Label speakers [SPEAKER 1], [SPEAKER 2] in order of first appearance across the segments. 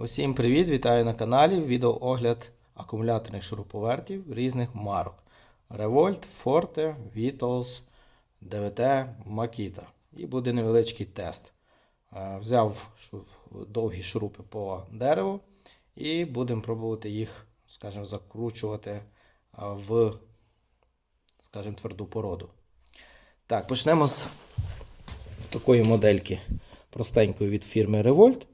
[SPEAKER 1] Усім привіт! Вітаю на каналі. Відеоогляд акумуляторних шуруповертів різних марок. Revolt, Forte, Vitals, DVT, Makita. І буде невеличкий тест. Е, Взяв довгі шурупи по дереву і будемо пробувати їх, скажімо, закручувати е, в, скажімо, тверду породу. Так, почнемо з такої модельки простенької від фірми Revolt.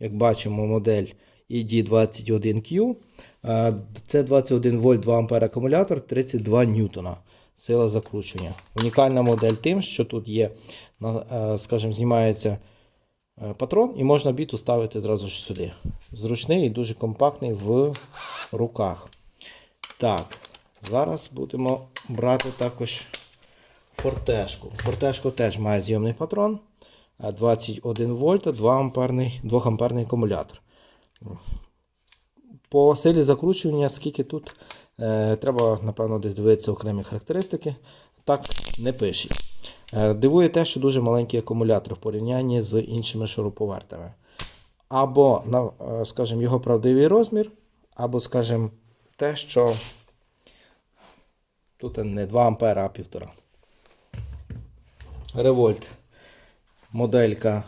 [SPEAKER 1] Як бачимо, модель ED21Q. Е, Це 21 вольт 2 ампер акумулятор, 32 ньютона. Сила закручування. Унікальна модель тим, що тут є, е, скажімо, знімається е, патрон і можна біту ставити зразу ж сюди. Зручний і дуже компактний в руках. Так, зараз будемо брати також фортешку. Фортешку теж має зйомний патрон. А 21 вольта, 2 амперний, 2 амперний акумулятор. По силі закручування, скільки тут, е, треба, напевно, десь дивитися окремі характеристики. Так не пише. Е, дивує те, що дуже маленький акумулятор в порівнянні з іншими шуруповертами. Або, е, скажімо, його правдивий розмір, або, скажімо, те, що тут не 2 ампера, а 1,5. Револьт моделька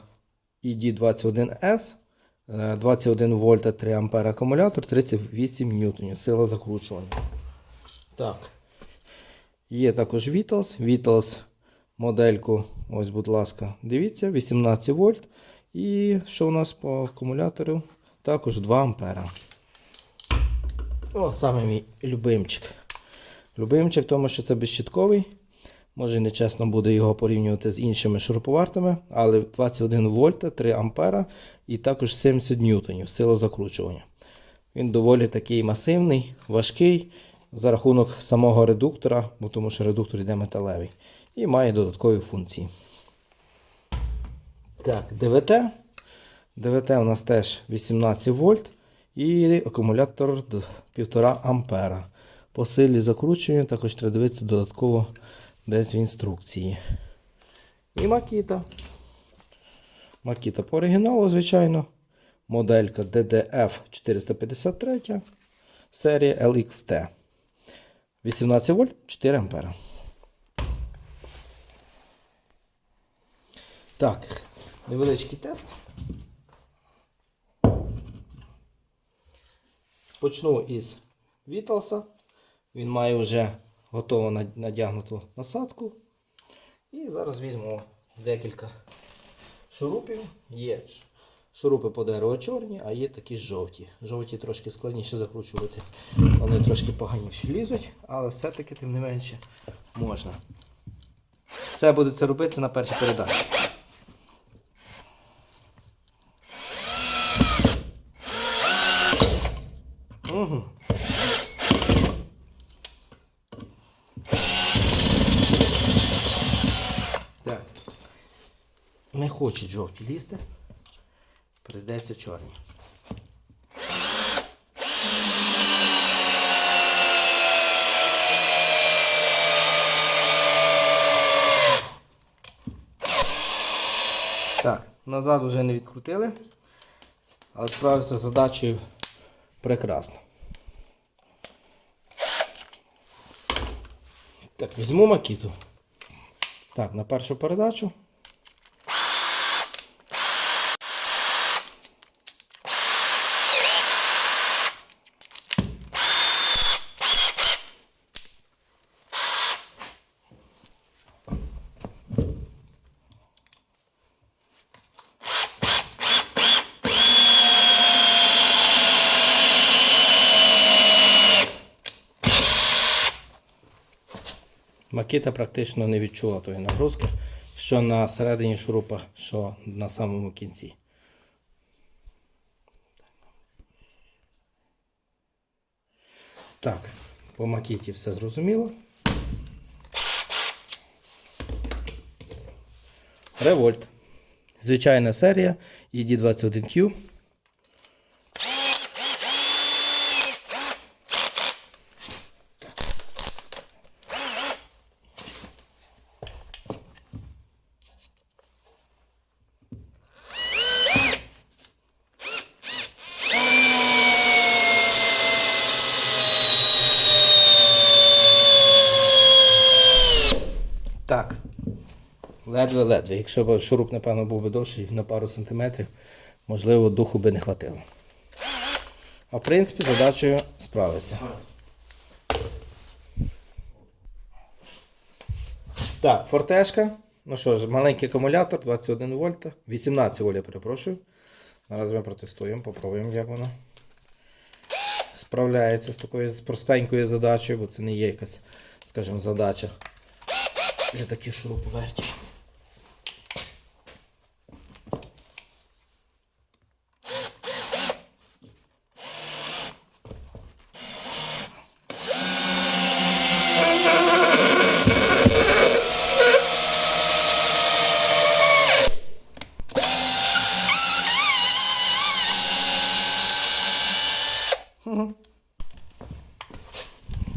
[SPEAKER 1] ED21S, е, 21 вольта 3 ампера акумулятор, 38 ньютонів, сила закручування. Так. Є також Vitals. Vitals модельку, ось, будь ласка, дивіться, 18 вольт. І що у нас по акумулятору? Також 2 ампера. О, саме мій любимчик. Любимчик, тому що це безщитковий. Може нечесно буде його порівнювати з іншими шуруповертами, але 21 вольта, 3 ампера і також 70 ньютонів сила закручування. Він доволі такий масивний, важкий за рахунок самого редуктора, бо тому що редуктор йде металевий. І має додаткові функції. Так, ДВТ. ДВТ у нас теж 18 вольт і акумулятор 1,5 ампера. По силі закручування також треба дивитися додатково десь в інструкції. І Макіта. Макіта по оригіналу, звичайно. Моделька DDF 453 серія LXT. 18 вольт 4 ампера. Так, невеличкий тест. Почну із Віталса. Він має вже готово надягнуту насадку. І зараз візьмемо декілька шурупів. Є шурупи по дереву чорні, а є такі жовті. Жовті трошки складніше закручувати. Вони трошки поганіше лізуть, але все-таки, тим не менше, можна. Все буде це робитися на першій передачі. Угу. Так. Не хочуть жовті лізти. Прийдеться чорні. Так, назад вже не відкрутили, але справився з задачею прекрасно. Так, візьму макіту. Так, на першу передачу. Макіта практично не відчула тої нагрузки, що на середині шурупа, що на самому кінці. Так, по макіті все зрозуміло. Револьт. Звичайна серія ED21Q. Ледве-ледве. Якщо б шуруп, напевно, був би довший на пару сантиметрів, можливо, духу би не хватило. А в принципі, задачею справився. Так, фортешка. Ну що ж, маленький акумулятор, 21 вольта, 18 вольт, перепрошую. Зараз ми протестуємо, попробуємо, як воно справляється з такою з простенькою задачею, бо це не є якась, скажімо, задача для таких шуруповертів.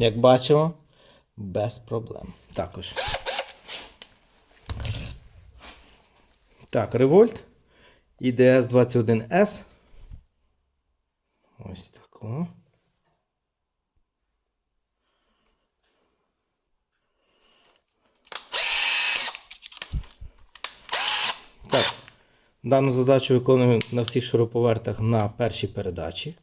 [SPEAKER 1] Як бачимо, без проблем. Також. Так, револьт. IDS 21S. Ось тако. Так. Дану задачу виконуємо на всіх шуруповертах на першій передачі.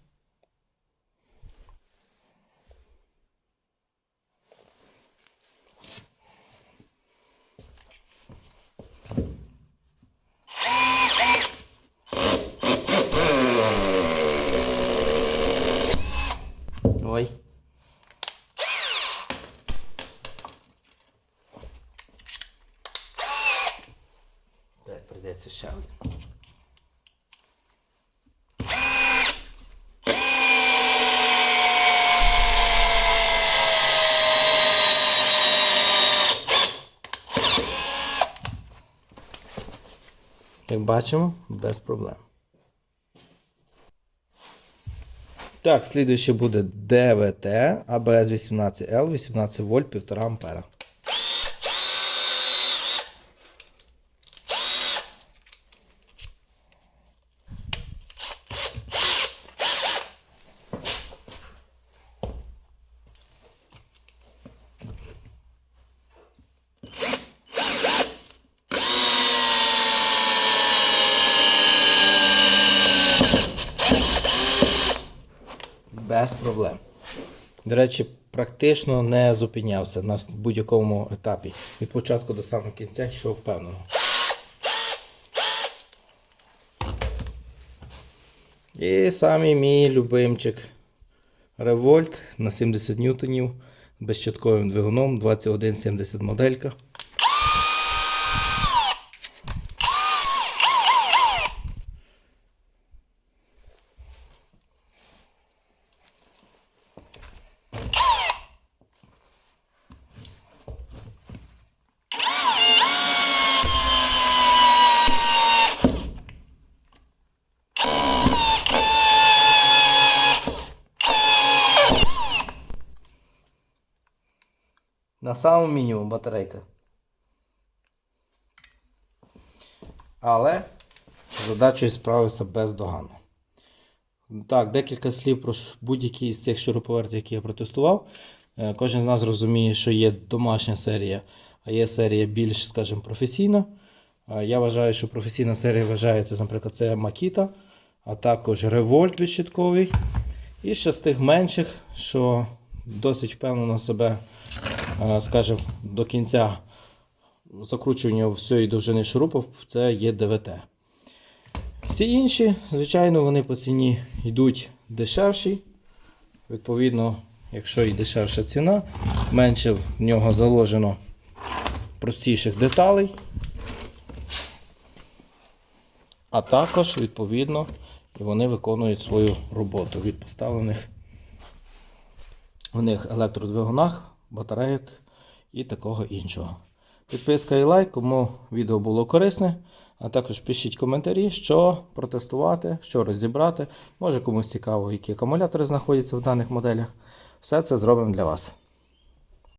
[SPEAKER 1] Ой. Так, прийдеться ще один. Як бачимо, без проблем. Так, слідуюче буде ДВТ АБС 18Л, 18 вольт 1,5 ампера. Без проблем. До речі, практично не зупинявся на будь-якому етапі. Від початку до самого кінця йшов впевнено. І самий мій любимчик Revolt на 70 ньютонів безщитковим двигуном 2170 моделька. На самому мінімум батарейка. Але задачею справився бездоганно. Так, декілька слів про будь-які з цих шуруповертів, які я протестував. Е, Кожен з нас розуміє, що є домашня серія, а є серія більш, скажімо, професійна. Е, Я вважаю, що професійна серія вважається, наприклад, це Makita, а також Revolt безщитковий. І ще з тих менших, що досить впевнено себе, скажімо, до кінця закручування всієї довжини шурупів, це є ДВТ. Всі інші, звичайно, вони по ціні йдуть дешевші. Відповідно, якщо і дешевша ціна, менше в нього заложено простіших деталей. А також, відповідно, і вони виконують свою роботу від поставлених в них електродвигунах, батарейок і такого іншого. Підписка і лайк, кому відео було корисне. А також пишіть коментарі, що протестувати, що розібрати. Може комусь цікаво, які акумулятори знаходяться в даних моделях. Все це зробимо для вас.